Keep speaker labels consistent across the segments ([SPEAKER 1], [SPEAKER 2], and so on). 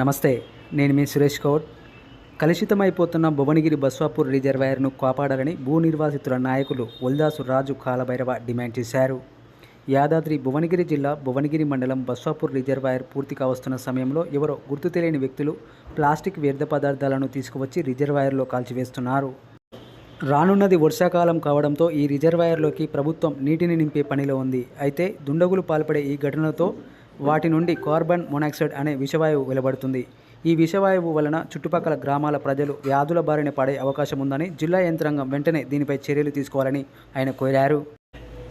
[SPEAKER 1] నమస్తే నేను మీ సురేష్ గౌడ్ కలుషితమైపోతున్న భువనగిరి బస్వాపూర్ రిజర్వాయర్ను కాపాడాలని భూ నిర్వాసితుల నాయకులు ఉల్దాసు రాజు కాలభైరవ డిమాండ్ చేశారు. యాదాద్రి భువనగిరి జిల్లా భువనగిరి మండలం బస్వాపూర్ రిజర్వాయర్ పూర్తి కావస్తున్న సమయంలో ఎవరో గుర్తు తెలియని వ్యక్తులు ప్లాస్టిక్ వ్యర్థ పదార్థాలను తీసుకువచ్చి రిజర్వాయర్లో కాల్చివేస్తున్నారు. రానున్నది వర్షాకాలం కావడంతో ఈ రిజర్వాయర్లోకి ప్రభుత్వం నీటిని నింపే పనిలో ఉంది. అయితే దుండగులు పాల్పడే ఈ ఘటనతో వాటి నుండి కార్బన్ మొనాక్సైడ్ అనే విషవాయువు వెలువడుతుంది. ఈ విషవాయువు వలన చుట్టుపక్కల గ్రామాల ప్రజలు వ్యాధుల బారిన పడే అవకాశం ఉందని జిల్లా యంత్రాంగం వెంటనే దీనిపై చర్యలు తీసుకోవాలని ఆయన కోరారు.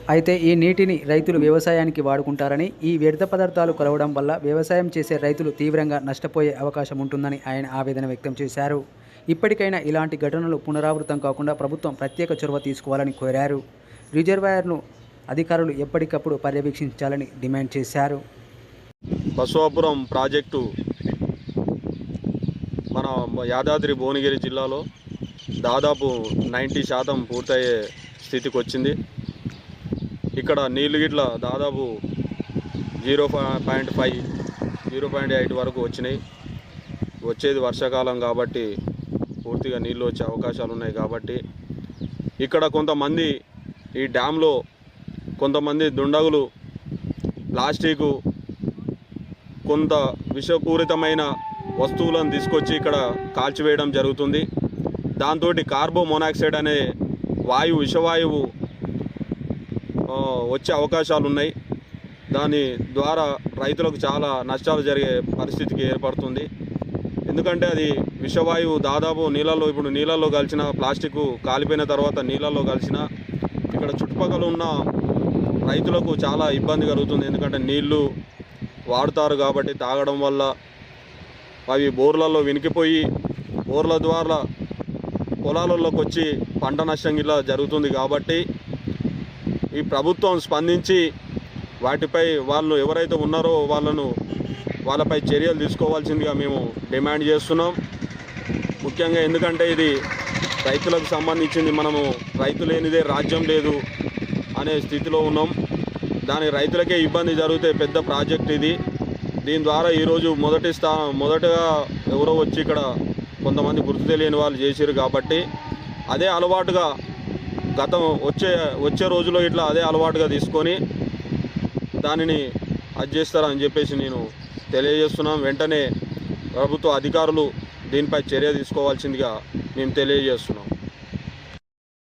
[SPEAKER 1] అయితే ఈ నీటిని రైతులు వ్యవసాయానికి వాడుకుంటారని ఈ వ్యర్థ పదార్థాలు కలవడం వల్ల వ్యవసాయం చేసే రైతులు తీవ్రంగా నష్టపోయే అవకాశం ఉంటుందని ఆయన ఆవేదన వ్యక్తం చేశారు. ఇప్పటికైనా ఇలాంటి ఘటనలు పునరావృతం కాకుండా ప్రభుత్వం ప్రత్యేక చొరవ తీసుకోవాలని కోరారు. రిజర్వాయర్ను అధికారులు ఎప్పటికప్పుడు పర్యవేక్షించాలని డిమాండ్ చేశారు.
[SPEAKER 2] బసవాపురం ప్రాజెక్టు మన యాదాద్రి భువనగిరి జిల్లాలో దాదాపు నైంటీ శాతం పూర్తయ్యే స్థితికి వచ్చింది. ఇక్కడ నీళ్ళు గిట్ల దాదాపు zero point five zero point eight వరకు వచ్చినాయి. వచ్చేది వర్షాకాలం కాబట్టి పూర్తిగా నీళ్ళు వచ్చే అవకాశాలు ఉన్నాయి కాబట్టి ఇక్కడ కొంతమంది ఈ డ్యాంలో కొంతమంది దుండగులు ప్లాస్టిక్ కొంత విషపూరితమైన వస్తువులను తీసుకొచ్చి ఇక్కడ కాల్చివేయడం జరుగుతుంది. దాంతో కార్బో మొనాక్సైడ్ అనే వాయువు విషవాయువు వచ్చే అవకాశాలు ఉన్నాయి దాని ద్వారా రైతులకు చాలా నష్టాలు జరిగే పరిస్థితికి ఏర్పడుతుంది. ఎందుకంటే అది విషవాయువు దాదాపు నీళ్ళల్లో ఇప్పుడు నీళ్ళల్లో కలిసిన ప్లాస్టిక్ కాలిపోయిన తర్వాత నీళ్ళల్లో కలిసిన ఇక్కడ చుట్టుపక్కల ఉన్న రైతులకు చాలా ఇబ్బంది కలుగుతుంది. ఎందుకంటే నీళ్ళు వాడుతారు కాబట్టి తాగడం వల్ల అవి బోర్లలో వినికిపోయి బోర్ల ద్వారా పొలాలలోకి వచ్చి పంట నష్టం ఇలా జరుగుతుంది కాబట్టి ఈ ప్రభుత్వం స్పందించి వాటిపై వాళ్ళు ఎవరైతే ఉన్నారో వాళ్ళను వాళ్ళపై చర్యలు తీసుకోవాల్సిందిగా మేము డిమాండ్ చేస్తున్నాం. ముఖ్యంగా ఎందుకంటే ఇది రైతులకు సంబంధించింది మనము రైతు లేనిదే రాజ్యం లేదు అనే స్థితిలో ఉన్నాం. దాని రైతులకే ఇబ్బంది జరిగితే పెద్ద ప్రాజెక్ట్ ఇది. దీని ద్వారా ఈరోజు మొదటి స్థా మొదటగా ఎవరో వచ్చి ఇక్కడ కొంతమంది గుర్తు తెలియని వాళ్ళు చేసారు కాబట్టి అదే అలవాటుగా గతం వచ్చే వచ్చే రోజులో ఇట్లా అదే అలవాటుగా తీసుకొని దానిని అది చేస్తారని చెప్పేసి నేను తెలియజేస్తున్నాం. వెంటనే ప్రభుత్వ అధికారులు దీనిపై చర్య తీసుకోవాల్సిందిగా మేము తెలియజేస్తున్నాం.